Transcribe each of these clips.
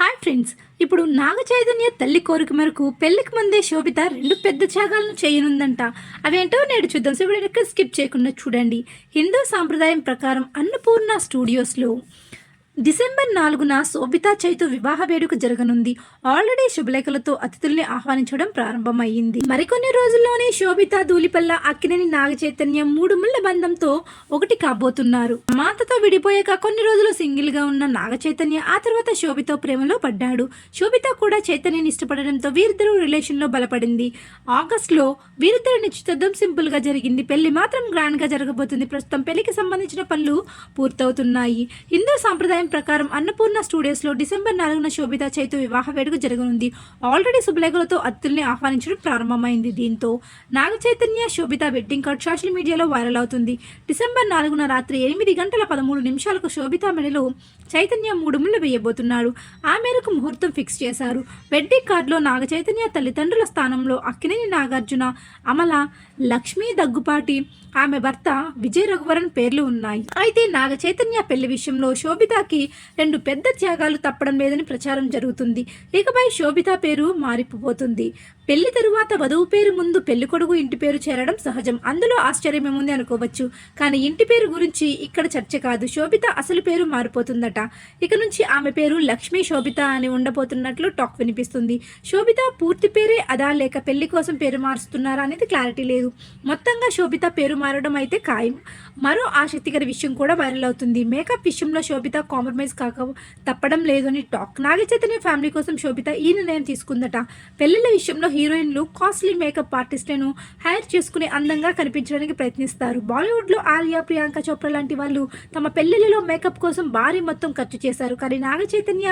Hi friends ఇప్పుడు నాగ చైతన్య తల్లి కోరిక మేరకు పెళ్ళికి ముందే శోభిత రెండు పెద్ద త్యాగాలను చేయనుందంట. అవేంటో నేడు చూద్దాం. సో ఇప్పుడు ఎక్కడ స్కిప్ చేయకుండా చూడండి. హిందూ సాంప్రదాయం ప్రకారం అన్నపూర్ణ స్టూడియోస్లో. డిసెంబర్ నాలుగున శోభితా చైతు వివాహ వేడుక జరగనుంది. ఆల్రెడీ శుభలేఖలతో అతిథుల్ని ఆహ్వానించడం ప్రారంభమైంది. మరికొన్ని రోజుల్లోనే శోభిత ధూళిపల్ల అక్కినేని నాగ చైతన్య మూడు ముళ్ళ బంధంతో ఒకటి కాబోతున్నారు. మాతతో విడిపోయాక కొన్ని రోజులు సింగిల్గా ఉన్న నాగ చైతన్య ఆ తర్వాత శోభితో ప్రేమలో పడ్డాడు. శోభిత కూడా చైతన్యని ఇష్టపడడంతో వీరిద్దరూ రిలేషన్లో బలపడింది. ఆగస్ట్లో వీరిద్దరి నిశ్చితార్థం సింపుల్గా జరిగింది. పెళ్ళి మాత్రం గ్రాండ్గా జరగబోతుంది. ప్రస్తుతం పెళ్ళికి సంబంధించిన పనులు పూర్తవుతున్నాయి. హిందూ సాంప్రదాయం ప్రకారం అన్నపూర్ణ స్టూడియోస్లో డిసెంబర్ నాలుగున శోభిత చైతు వివాహ వేడుక జరగనుంది. ఆల్రెడీ శుభలేఖలతో అతిథుల్ని ఆహ్వానించడం ప్రారంభమైంది దీంతో. Naga Chaitanya Sobhita wedding card social మీడియాలో వైరల్ అవుతుంది. డిసెంబర్ నాలుగున రాత్రి ఎనిమిది గంటల పదమూడు నిమిషాలకు శోభిత మెడలో చైతన్య మూడు ముళ్ళు వేయబోతున్నాడు. ఆ మేరకు ముహూర్తం ఫిక్స్ చేశారు. వెడ్డింగ్ కార్డులో నాగ చైతన్య తల్లిదండ్రుల స్థానంలో అక్కినేని నాగార్జున అమల లక్ష్మీ దగ్గుపాటి ఆమె భర్త విజయ్ రఘువరన్ పేర్లు ఉన్నాయి. అయితే నాగ చైతన్య పెళ్ళి విషయంలో శోభితకి రెండు పెద్ద త్యాగాలు తప్పడం లేదని ప్రచారం జరుగుతుంది. ఇకపై శోభిత పేరు మారిపోతుంది. పెళ్ళి తరువాత వధువు పేరు ముందు పెళ్ళి కొడుకు ఇంటి పేరు చేరడం సహజం. అందులో ఆశ్చర్యమేముంది అనుకోవచ్చు. కానీ ఇంటి పేరు గురించి ఇక్కడ చర్చ కాదు. శోభిత అసలు పేరు మారిపోతుందట. ఇక నుంచి ఆమె పేరు లక్ష్మీ శోభిత అని ఉండబోతున్నట్లు టాక్ వినిపిస్తుంది. శోభిత పూర్తి పేరే అదా లేక పెళ్ళి కోసం పేరు మారుస్తున్నారా అనేది క్లారిటీ లేదు. మొత్తంగా శోభిత పేరు మారడం అయితే ఖాయం. మరో ఆసక్తికర విషయం కూడా వైరల్ అవుతుంది. మేకప్ విషయంలో శోభిత కాంప్రమైజ్ కాక తప్పడం లేదు అని టాక్. నాగ చైతన్య ఫ్యామిలీ కోసం శోభిత ఈ నిర్ణయం తీసుకుందట. పెళ్ళిళ్ళ విషయంలో హీరోయిన్లు కాస్ట్లీ మేకప్ ఆర్టిస్టులను హైర్ చేసుకుని అందంగా కనిపించడానికి ప్రయత్నిస్తారు. బాలీవుడ్లో ఆలియా ప్రియాంక చోప్రా లాంటి వాళ్ళు తమ పెళ్ళిళ్ళలో మేకప్ కోసం భారీ మొత్తం ఖర్చు చేశారు. కానీ నాగ చైతన్య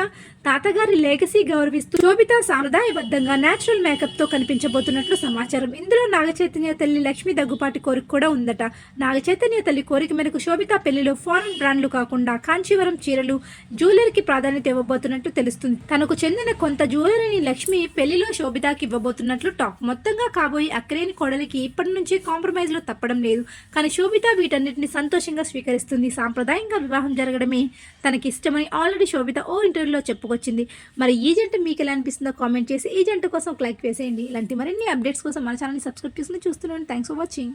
తాతగారి లేగసీ గౌరవిస్తూ శోభిత సాంప్రదాయబద్ధంగా నేచురల్ మేకప్తో కనిపించబోతున్నట్లు సమాచారం. ఇందులో నాగ చైతన్య తల్లి లక్ష్మి దగ్గుపాటి కోరిక కూడా ఉందట. నాగ చైతన్య తల్లి కోరిక మేరకు శోభిత పెళ్ళిలో ఫారెన్ బ్రాండ్లు కాకుండా కాంచీవరం చీరలు జ్యువెలరీకి ప్రాధాన్యత ఇవ్వబోతున్నట్లు తెలుస్తుంది. తనకు చెందిన కొంత జ్యువెలరీని లక్ష్మి పెళ్ళిలో శోభితాకి ఇవ్వబోతున్నట్లు టాక్. మొత్తంగా కాబోయే అక్రేని కోడలికి ఇప్పటి నుంచి కాంప్రమైజ్లో తప్పడం లేదు. కానీ శోభిత వీటన్నిటిని సంతోషంగా స్వీకరిస్తుంది. సాంప్రదాయంగా వివాహం జరగడమే తనకి ఇష్టమని ఆల్రెడీ శోభిత ఓ ఇంటర్వ్యూలో చెప్పుకొచ్చింది. మరి ఈ జంట మీకు ఎలా అనిపిస్తుందో కామెంట్ చేసి ఈ జంట కోసం ఒక లైక్ వేసేయండి. ఇలాంటి మరిన్ని అప్డేట్స్ కోసం మన ఛానల్ని సబ్స్క్రైబ్ చేసుకుని చూస్తున్నాను థ్యాంక్స్ ఫర్ వాచింగ్